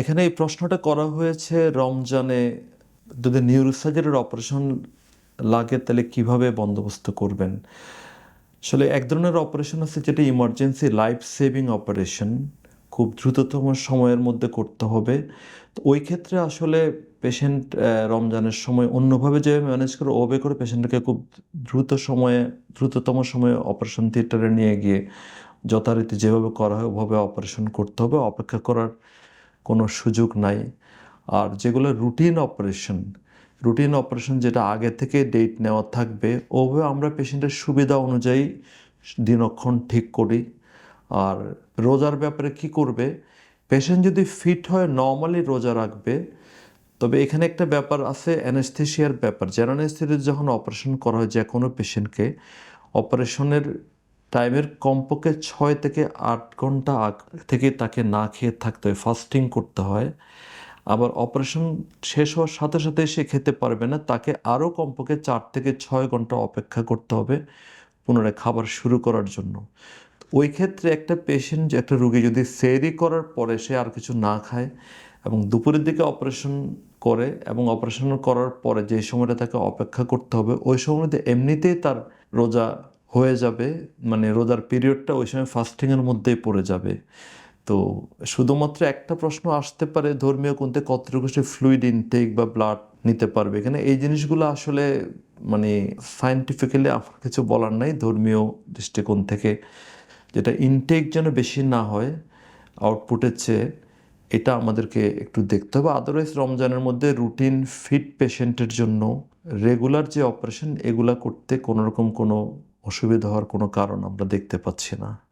এখানে এই প্রশ্নটা করা হয়েছে রমজানে যদি নিউরোসার্জারির অপারেশন লাগে, তাহলে কীভাবে বন্দোবস্ত করবেন? আসলে এক ধরনের অপারেশন আছে যেটা ইমার্জেন্সি লাইফ সেভিং অপারেশন খুব দ্রুততম সময়ের মধ্যে করতে হবে। তো ওই ক্ষেত্রে আসলে পেশেন্ট রমজানের সময় অন্যভাবে যে ম্যানেজ করে, ওভাবে করে পেশেন্টকে খুব দ্রুত সময়ে, দ্রুততম সময়ে অপারেশন থিয়েটারে নিয়ে গিয়ে যথারীতি যেভাবে করা হয়, ওভাবে অপারেশন করতে হবে। অপেক্ষা করার কোনো সুযোগ নাই। আর যেগুলো রুটিন অপারেশন রুটিন অপারেশন যেটা আগে থেকে ডেট নেওয়া থাকবে, ওভাবে আমরা পেশেন্টের সুবিধা অনুযায়ী দিনক্ষণ ঠিক করি। আর রোজার ব্যাপারে কি করবে? পেশেন্ট যদি ফিট হয় নর্মালি রোজা রাখবে। তবে এখানে একটা ব্যাপার আছে অ্যানেস্থেশিয়ার ব্যাপার। জেনানেস্থেসিয়া যখন অপারেশন করা হয় যে কোনো পেশেন্টকে অপারেশনের টাইমের কমপক্ষে ছয় থেকে আট ঘণ্টা আগ থেকে তাকে না খেয়ে থাকতে হয় ফাস্টিং করতে হয়। আবার অপারেশন শেষ হওয়ার সাথে সাথে সে খেতে পারবে না, তাকে আরও কমপক্ষে চার থেকে ছয় ঘণ্টা অপেক্ষা করতে হবে পুনরায় খাবার শুরু করার জন্য। ওই ক্ষেত্রে একটা পেশেন্ট একটা রুগী যদি সেরি করার পরে সে আর কিছু না খায় এবং দুপুরের দিকে অপারেশন করে এবং অপারেশন করার পরে যে সময়টা তাকে অপেক্ষা করতে হবে, ওই সময়তে এমনিতেই তার রোজা হয়ে যাবে মানে রোজার পিরিয়ডটা ওই সময় ফাস্টিংয়ের মধ্যেই পড়ে যাবে। তো শুধুমাত্র একটা প্রশ্ন আসতে পারে, ধর্মীয় কোনতে কতটুকু সে ফ্লুইড ইনটেক বা ব্লাড নিতে পারবে? এখানে এই জিনিসগুলো আসলে মানে সায়েন্টিফিক্যালি আমার কিছু বলার নাই, ধর্মীয় দৃষ্টিকোণ থেকে। যেটা ইনটেক যেন বেশি না হয় আউটপুটের চেয়ে, এটা আমাদেরকে একটু দেখতে হবে। আদারওয়াইজ রমজানের মধ্যে রুটিন ফিট পেশেন্টের জন্য রেগুলার যে অপারেশন এগুলা করতে কোনোরকম কোনো অসুবিধা হওয়ার কোনো কারণ আমরা দেখতে পাচ্ছি না।